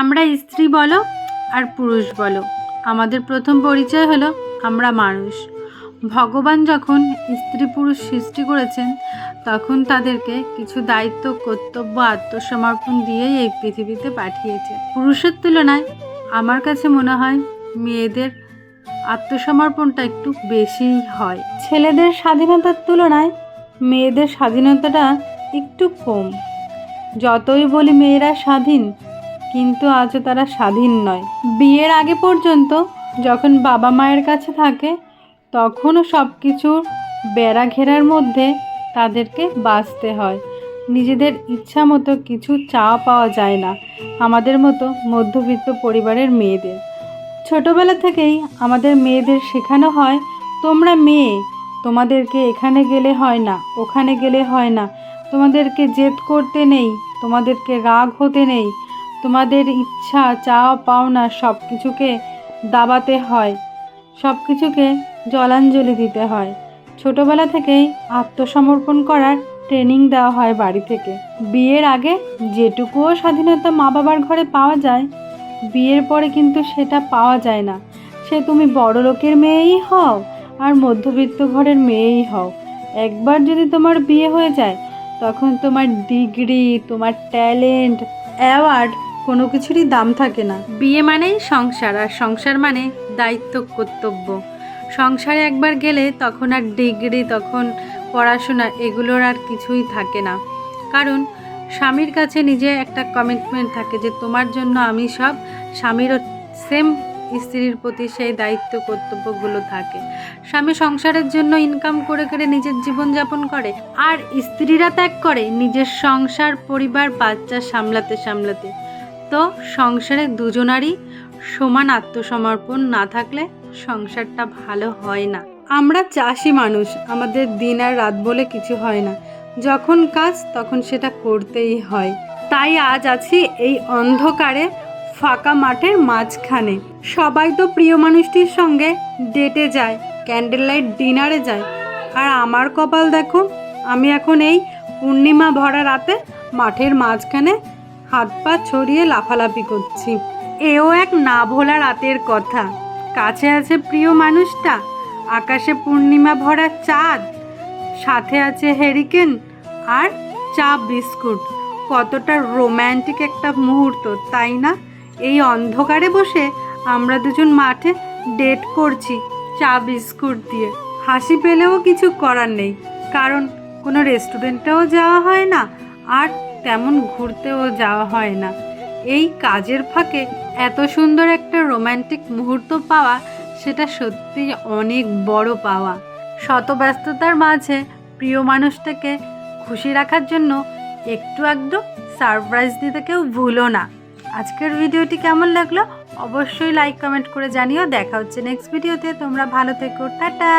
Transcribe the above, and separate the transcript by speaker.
Speaker 1: আমরা স্ত্রী বলো আর পুরুষ বলো। আমাদের প্রথম পরিচয় হলো আমরা মানুষ। ভগবান যখন স্ত্রী পুরুষ সৃষ্টি করেছেন, তখন তাদেরকে কিছু দায়িত্ব, কর্তব্য, আত্মসমর্পণ দিয়েই এই পৃথিবীতে পাঠিয়েছে। পুরুষের তুলনায় আমার কাছে মনে হয় মেয়েদের আত্মসমর্পণটা একটু বেশিই হয়। ছেলেদের স্বাধীনতার তুলনায় মেয়েদের স্বাধীনতাটা একটু কম। যতই বলি মেয়েরা স্বাধীন কিন্তু আজও তারা স্বাধীন নয়। বিয়ের আগে পর্যন্ত যখন বাবা মায়ের কাছে থাকে, তখনও সব কিছুর বেড়া ঘেরার মধ্যে তাদেরকে বাঁচতে হয়। নিজেদের ইচ্ছা মতো কিছু চাওয়া পাওয়া যায় না, আমাদের মতো মধ্যবিত্ত পরিবারের মেয়েদের। ছোটবেলা থেকেই আমাদের মেয়েদের শেখানো হয়, তোমরা মেয়ে, তোমাদেরকে এখানে গেলে হয় না, ওখানে গেলে হয় না, তোমাদেরকে জেদ করতে নেই, তোমাদেরকে রাগ হতে নেই তোমাদের ইচ্ছা, চাওয়া, পাওনা সব কিছুকে দাবাতে হয়। সব কিছুকে জলাঞ্জলি দিতে হয়। ছোটবেলা থেকেই আত্মসমর্পণ করার ট্রেনিং দেওয়া হয় বাড়ি থেকে। বিয়ের আগে যেটুকুও স্বাধীনতা মা বাবার ঘরে পাওয়া যায়, বিয়ের পরে কিন্তু সেটা পাওয়া যায় না। সে তুমি বড় লোকের মেয়েই হও আর মধ্যবিত্ত ঘরের মেয়েই হও। একবার যদি তোমার বিয়ে হয়ে যায়, তখন তোমার ডিগ্রি, তোমার ট্যালেন্ট, অ্যাওয়ার্ড কোনো কিছুরই দাম থাকে না। বিয়ে মানেই সংসার, আর সংসার মানে দায়িত্ব, কর্তব্য। সংসারে একবার গেলে তখন আর ডিগ্রি, তখন পড়াশোনা এগুলোর আর কিছুই থাকে না। কারণ স্বামীর কাছে নিজে একটা কমিটমেন্ট থাকে যে তোমার জন্য আমি সব স্বামীরও সেম স্ত্রীর প্রতি সেই দায়িত্ব, কর্তব্যগুলো থাকে। স্বামী সংসারের জন্য ইনকাম করে করে নিজের জীবনযাপন করে, আর স্ত্রীরা ত্যাগ করে নিজের সংসার, পরিবার, বাচ্চা সামলাতে সামলাতে। তো সংসারে দুজনারই সমান আত্মসমর্পণ না থাকলে সংসারটা ভালো হয় না। আমরা চাষি মানুষ, আমাদের দিন আর রাত বলে কিছু হয় না। যখন কাজ, তখন সেটা করতেই হয়। তাই আজ আছি এই অন্ধকারে, ফাঁকা মাঠের মাঝখানে। সবাই তো প্রিয় মানুষটির সঙ্গে ডেটে যায় ক্যান্ডেল লাইট ডিনারে যায়। আর আমার কপাল দেখো, আমি এখন এই পূর্ণিমা ভরা রাতে মাঠের মাঝখানে হাত পা ছড়িয়ে লাফালাফি করছি। এও এক না ভোলা রাতের কথা। কাছে আছে প্রিয় মানুষটা, আকাশে পূর্ণিমা ভরা চাঁদ, সাথে আছে হেরিকেন আর চা বিস্কুট। কতটা রোম্যান্টিক একটা মুহূর্ত, তাই না? এই অন্ধকারে বসে আমরা দুজন মাঠে ডেট করছি চা বিস্কুট দিয়ে। হাসি পেলেও কিছু করার নেই, কারণ কোনো রেস্টুরেন্টেও যাওয়া হয় না আর তেমন ঘুরতেও যাওয়া হয় না। এই কাজের ফাঁকে এত সুন্দর একটা রোম্যান্টিক মুহূর্ত পাওয়া, সেটা সত্যি অনেক বড় পাওয়া। শত ব্যস্ততার মাঝে প্রিয় মানুষটাকে খুশি রাখার জন্য একটু একটু সারপ্রাইজ দিতে কেউ ভুলো না। আজকের ভিডিওটি কেমন লাগল অবশ্যই লাইক, কমেন্ট করে জানিও। দেখা হচ্ছে নেক্সট ভিডিওতে। তোমরা ভালো থেকো। টাটা!